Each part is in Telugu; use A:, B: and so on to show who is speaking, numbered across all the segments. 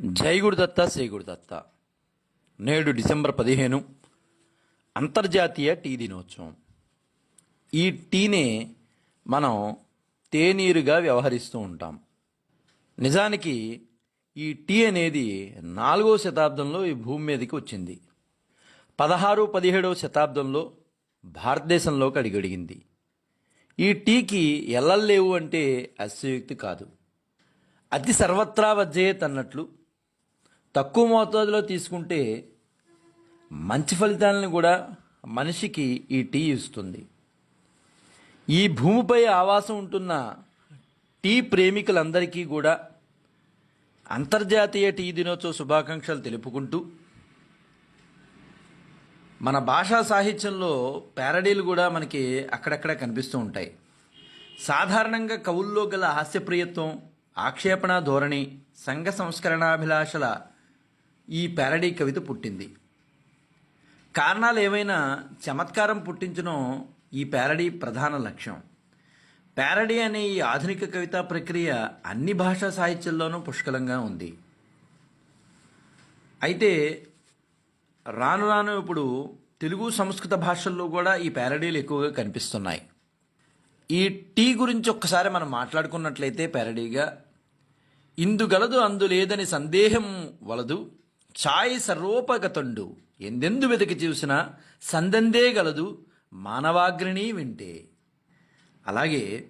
A: జై గురుదత్త శ్రీ గురుదత్త నేడు డిసెంబర్ పదిహేను అంతర్జాతీయ టీ దినోత్సవం. ఈ టీనే మనం తేనీరుగా వ్యవహరిస్తూ ఉంటాం. నిజానికి ఈ టీ అనేది నాలుగో శతాబ్దంలో ఈ భూమి మీదకి వచ్చింది. పదహారు పదిహేడవ శతాబ్దంలో భారతదేశంలోకి అడిగడిగింది. ఈ టీకి ఎల్లలేవు అంటే అస్యయుక్తి కాదు. అతి సర్వత్రా వజ్జేత్ అన్నట్లు తక్కువ మోతాదులో తీసుకుంటే మంచి ఫలితాలను కూడా మనిషికి ఈ టీ ఇస్తుంది. ఈ భూమిపై ఆవాసం ఉంటున్న టీ ప్రేమికులందరికీ కూడా అంతర్జాతీయ టీ దినోత్సవ శుభాకాంక్షలు తెలుపుకుంటూ మన భాషా సాహిత్యంలో ప్యారడీలు కూడా మనకి అక్కడక్కడ కనిపిస్తూ ఉంటాయి. సాధారణంగా కవుల్లో గల హాస్యప్రియత్వం ఆక్షేపణ ధోరణి సంఘ సంస్కరణాభిలాషల ఈ ప్యారడీ కవిత పుట్టింది. కారణాలు ఏమైనా చమత్కారం పుట్టించడం ఈ ప్యారడీ ప్రధాన లక్ష్యం. ప్యారడీ అనే ఈ ఆధునిక కవితా ప్రక్రియ అన్ని భాషా సాహిత్యంలోనూ పుష్కలంగా ఉంది. అయితే రాను రాను ఇప్పుడు తెలుగు సంస్కృత భాషల్లో కూడా ఈ ప్యారడీలు ఎక్కువగా కనిపిస్తున్నాయి. ఈ టీ గురించి ఒక్కసారి మనం మాట్లాడుకున్నట్లయితే ప్యారడీగా ఇందు గలదు సందేహం వలదు ఛాయ్ సర్వోపగతండు. ఎందెందు వెతికి చూసినా సందందే గలదు మానవాగ్రిని వింటే. అలాగే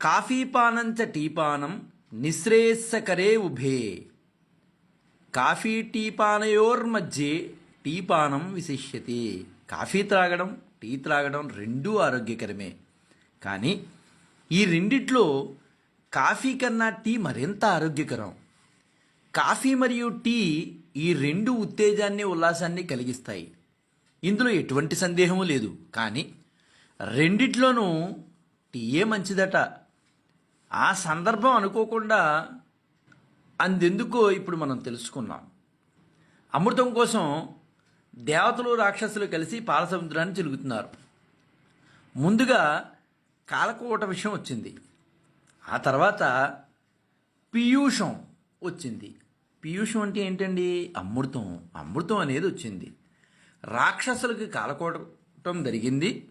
A: కాఫీ పానంచ టీ పానం నిశ్రేయస్సకరే ఉభే. కాఫీ టీ టీపానం టీ పానం విశిష్యతి. కాఫీ త్రాగడం టీ త్రాగడం రెండూ ఆరోగ్యకరమే. కానీ ఈ రెండిట్లో కాఫీ కన్నా టీ మరింత ఆరోగ్యకరం. కాఫీ మరియు టీ ఈ రెండు ఉత్తేజాన్ని ఉల్లాసాన్ని కలిగిస్తాయి. ఇందులో ఎటువంటి సందేహము లేదు. కానీ రెండిట్లోనూ టీయే మంచిదట. ఆ సందర్భం అనుకోకుండా అందెందుకో ఇప్పుడు మనం తెలుసుకున్నాం అమృతం కోసం దేవతలు రాక్షసులు కలిసి పాలసముద్రాన్ని చిలుగుతున్నారు ముందుగా కాలకోట విషయం వచ్చింది. ఆ తర్వాత పీయూషం వచ్చింది. పీయూషం అంటే ఏంటండి? అమృతం. అమృతం అనేది వచ్చింది. రాక్షసులకి కాలకోటం జరిగింది.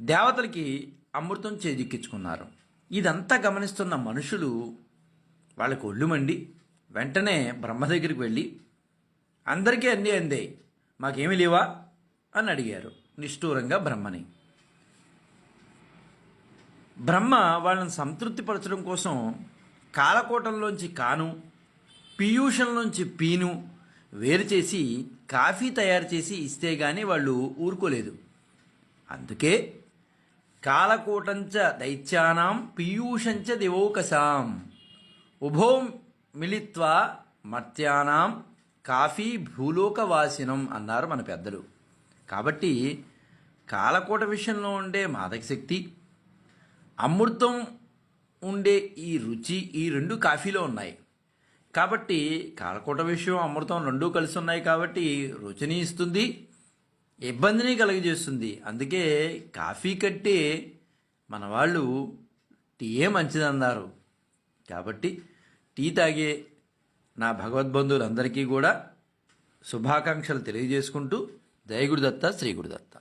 A: దేవతలకి అమృతం చేజిక్కించుకున్నారు. ఇదంతా గమనిస్తున్న మనుషులు వాళ్ళకి ఒళ్ళు మండి వెంటనే బ్రహ్మ దగ్గరికి వెళ్ళి అందరికీ అన్నీ అందాయి మాకేమీ లేవా? అని అడిగారు నిష్ఠూరంగా బ్రహ్మని. బ్రహ్మ వాళ్ళని సంతృప్తిపరచడం కోసం కాలకోటంలోంచి కాను పీయూషంలోంచి పీను వేరు చేసి కాఫీ తయారు చేసి ఇస్తే గాని వాళ్ళు ఊరుకోలేదు. అందుకే కాలకూటంచ దైత్యానాం పీయూషంచ దివోకసాం ఉభో మిలిత్వా మర్త్యానాం కాఫీ భూలోకవాసినం అన్నారు మన పెద్దలు. కాబట్టి కాలకోట విషయంలో ఉండే మాదక శక్తి అమృతం ఉండే ఈ రుచి ఈ రెండు కాఫీలో ఉన్నాయి. కాబట్టి కాలకోట విషయం అమృతం రెండూ కలిసి ఉన్నాయి కాబట్టి రుచిని ఇస్తుంది ఇబ్బందిని కలుగజేస్తుంది. అందుకే కాఫీ కట్టే మన వాళ్ళు టీయే మంచిదన్నారు. కాబట్టి టీ తాగే నా భగవద్బంధువులందరికీ కూడా శుభాకాంక్షలు తెలియజేసుకుంటూ జయగురుదత్త శ్రీగురుదత్త